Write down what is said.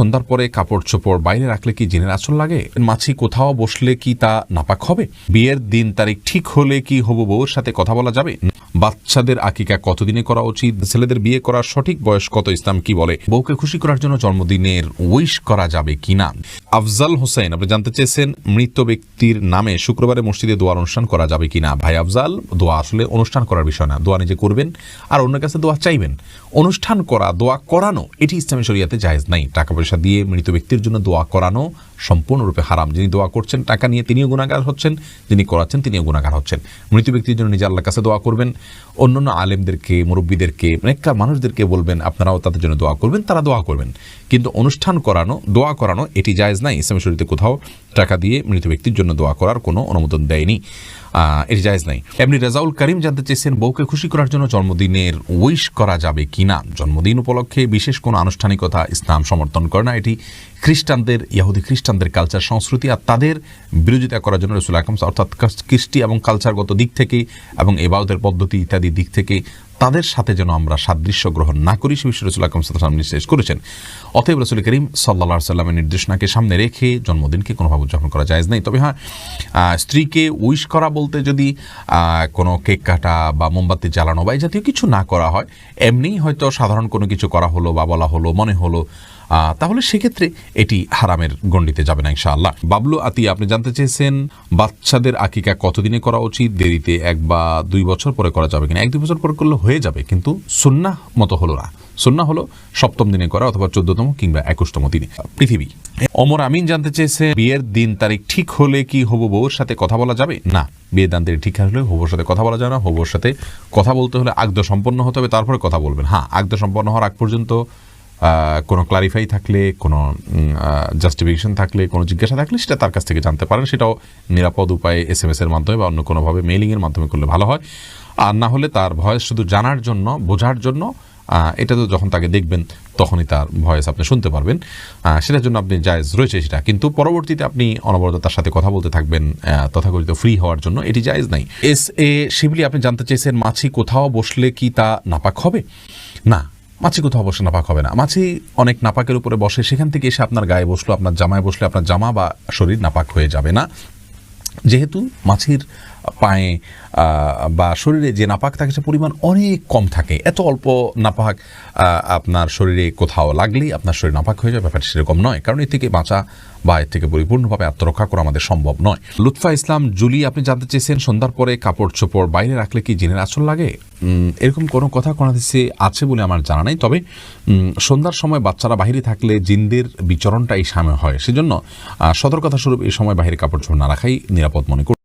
সন্ধ্যার পরে কাপড় চোপড় বাইরে রাখলে কি জিনের আচর লাগে? মাছি কোথাও বসলে কি তা নাপাক হবে? বিয়ের দিন তারিখ ঠিক হলে কি হবু বউর সাথে কথা বলা যাবে? বাচ্চাদের আকিকা কতদিনে করা উচিত? ছেলেদের বিয়ে করার সঠিক বয়স কত ইসলাম কি বলে? বউকে খুশি করার জন্য জন্মদিনের উইশ করা যাবে কিনা? আফজাল হোসেন, আপনি জানতে চেয়েছেন মৃত ব্যক্তির নামে শুক্রবারে মসজিদে দোয়ার অনুষ্ঠান করা যাবে কিনা? ভাই আফজাল, দোয়া আসলে অনুষ্ঠান করার বিষয় না। দোয়া নিজে করবেন আর অন্যের কাছে দোয়া চাইবেন। অনুষ্ঠান করা, দোয়া করানো, এটি ইসলামী শরিয়াতে জায়েজ নাই। টাকা পয়সা দিয়ে মৃত ব্যক্তির জন্য দোয়া করানো সম্পূর্ণরূপে হারাম। যিনি দোয়া করছেন, টাকা নিয়ে তিনিও গুণাগার হচ্ছেন, যিনি করাচ্ছেন, তিনিও গুণাগার হচ্ছেন। মৃত ব্যক্তির জন্য নিজে আল্লাহ কাছে দোয়া করবেন। অন্যান্য আলেমদেরকে, মুরব্বীদেরকে, অনেককার মানুষদেরকে বলবেন, আপনারাও তাদের জন্য দোয়া করবেন, তারা দোয়া করবেন। কিন্তু অনুষ্ঠান করানো, দোয়া করানো, এটি জায়জ নাই, ইসলামী শরীরে কোথাও টাকা দিয়ে মৃত ব্যক্তির জন্য দোয়া করার কোনো অনুমোদন দেয়নি। এটি জায়েজ নাই। এমনি রেজাউল করিম জানতে চেয়েছেন, বউকে খুশি করার জন্য জন্মদিনের উইশ করা যাবে কিনা? জন্মদিন উপলক্ষে বিশেষ কোনো আনুষ্ঠানিকতা ইসলাম সমর্থন করে না। এটি খ্রিস্টানদের, ইহুদি খ্রিস্টানদের কালচার সংস্কৃতি আর তাদের বিরোধিতা করার জন্য রসুল আকরম, অর্থাৎ কৃষ্টি এবং কালচারগত দিক থেকে এবং এবাউদের পদ্ধতি ইত্যাদি দিক থেকে তাদের সাথে যেন আমরা সাদৃশ্য গ্রহণ না করি, সে বিষয়ে রসুল আকরম সাল্লাম নির্দেশ করেছেন। অতএব রসুল করিম সাল্লা সাল্লামের নির্দেশনাকে সামনে রেখে জন্মদিনকে কোনোভাবে উদযাপন করা যায় নাই। তবে হ্যাঁ স্ত্রীকে উইশ করা বলতে যদি কোনো কেক কাটা বা মোমবাতি জ্বালানো বা এই জাতীয় কিছু না করা হয়, এমনিই হয়তো সাধারণ কোনো কিছু করা হলো বা বলা হলো, মনে হলো তাহলে সেক্ষেত্রে এটি হারামের গণ্ডিতে যাবে না ইনশাআল্লাহ। বাবলু আতি আপনি জানতে চেয়েছেন বাচ্চাদের আকিকা কতদিনে করা উচিত? দেরিতে এক বা দুই বছর পরে করা যাবে কিনা? এক দুই বছর পরে করলে হয়ে যাবে, কিন্তু সুন্না মতো হলো না। সুন্না হলো সপ্তম দিনে করা অথবা চোদ্দতম কিংবা একুশতম দিনে। পৃথিবী। অমর আমিন জানতে চেয়েছে, বিয়ের দিন তারিখ ঠিক হলে কি হব বউর সাথে কথা বলা যাবে? না, বিয়ের দান তারিখ ঠিক হলে হবুর সাথে কথা বলা যাবে না। হবুর সাথে কথা বলতে হলে আগ্দ সম্পন্ন হতে হবে, তারপরে কথা বলবেন। হ্যাঁ আগ্দ সম্পন্ন হওয়ার আগ পর্যন্ত কোনো ক্লারিফাই থাকলে, কোনো জাস্টিফিকেশন থাকলে, কোনো জিজ্ঞাসা থাকলে সেটা তার কাছ থেকে জানতে পারেন। সেটাও নিরাপদ উপায়ে এস এম এস এর মাধ্যমে বা অন্য কোনোভাবে মেইলিংয়ের মাধ্যমে করলে ভালো হয়। আর না হলে তার ভয়েস শুধু জানার জন্য, বোঝার জন্য এটা তো যখন তাকে দেখবেন, তখনই তার ভয়েস আপনি শুনতে পারবেন। সেটার জন্য আপনি জায়েজ রয়েছে সেটা। কিন্তু পরবর্তীতে আপনি অনবরত তার সাথে কথা বলতে থাকবেন তথাকথিত ফ্রি হওয়ার জন্য। এটি জায়েজ নাই। এস এ শিবলি আপনি জানতে চেয়েছেন মাছি কোথাও বসলে কি তা নাপাক হবে? না। মাছি কোথাও বসে নাপাক হবে না। মাছি অনেক নাপাকের উপরে বসে, সেখান থেকে এসে আপনার গায়ে বসল, আপনার জামায় বসলে আপনার জামা বা শরীর নাপাক হয়ে যাবে না। যেহেতু মাছির পায়ে বা শরীরে যে নাপাক থাকে সে পরিমাণ অনেক কম থাকে। এত অল্প নাপাক আপনার শরীরে কোথাও লাগলেই আপনার শরীর নাপাক হয়ে যাবে ব্যাপারটা সেরকম নয়। কারণ এর থেকে বাঁচা বা এর থেকে পরিপূর্ণভাবে আত্মরক্ষা করা আমাদের সম্ভব নয়। লুৎফা ইসলাম, জুলি, আপনি জানতে চেয়েছেন সন্ধ্যার পরে কাপড় চোপড় বাইরে রাখলে কি জিনের আচর লাগে? এরকম কোনো কথা কোনো হাদিসে আছে বলে আমার জানা নাই। তবে সন্ধ্যার সময় বাচ্চারা বাইরে থাকলে জিনদের বিচরণটা এই সময় হয়। সেজন্য সতর্কতা স্বরূপ এই সময় বাইরে কাপড় চোপড় না রাখাই নিরাপদ মনে করি